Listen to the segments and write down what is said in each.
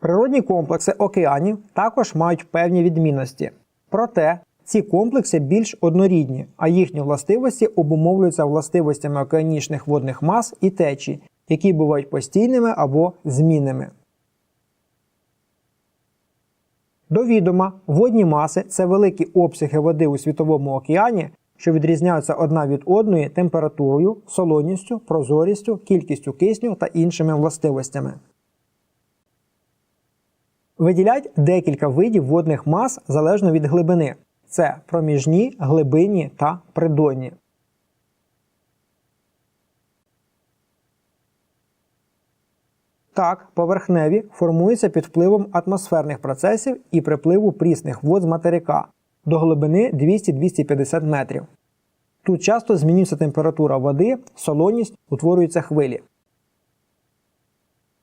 Природні комплекси океанів також мають певні відмінності. Проте ці комплекси більш однорідні, а їхні властивості обумовлюються властивостями океанічних водних мас і течій, які бувають постійними або змінними. До відома, водні маси це великі обсяги води у світовому океані, що відрізняються одна від одної температурою, солоністю, прозорістю, кількістю кисню та іншими властивостями. Виділяють декілька видів водних мас залежно від глибини. Це проміжні, глибинні та придонні. Так, поверхневі формуються під впливом атмосферних процесів і припливу прісних вод з материка до глибини 200-250 метрів. Тут часто змінюється температура води, солоність, утворюються хвилі.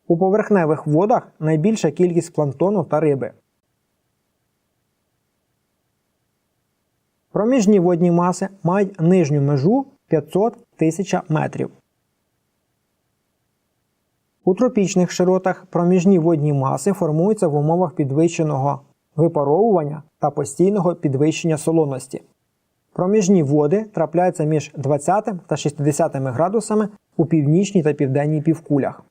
У поверхневих водах найбільша кількість планктону та риби. Проміжні водні маси мають нижню межу 500 тисяч метрів. У тропічних широтах проміжні водні маси формуються в умовах підвищеного випаровування та постійного підвищення солоності. Проміжні води трапляються між 20 та 60 градусами у північній та південній півкулях.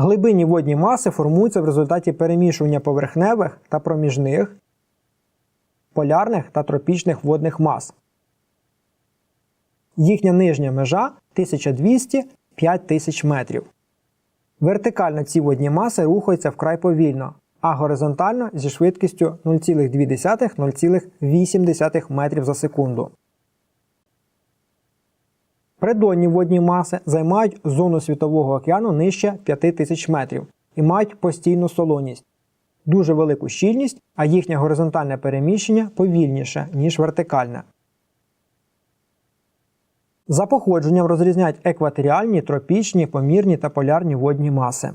Глибинні водні маси формуються в результаті перемішування поверхневих та проміжних, полярних та тропічних водних мас. Їхня нижня межа 1200-5000 метрів. Вертикально ці водні маси рухаються вкрай повільно, а горизонтально зі швидкістю 0,2-0,8 метрів за секунду. Придонні водні маси займають зону світового океану нижче 5000 метрів і мають постійну солоність, дуже велику щільність, а їхнє горизонтальне переміщення повільніше, ніж вертикальне. За походженням розрізняють екваторіальні, тропічні, помірні та полярні водні маси.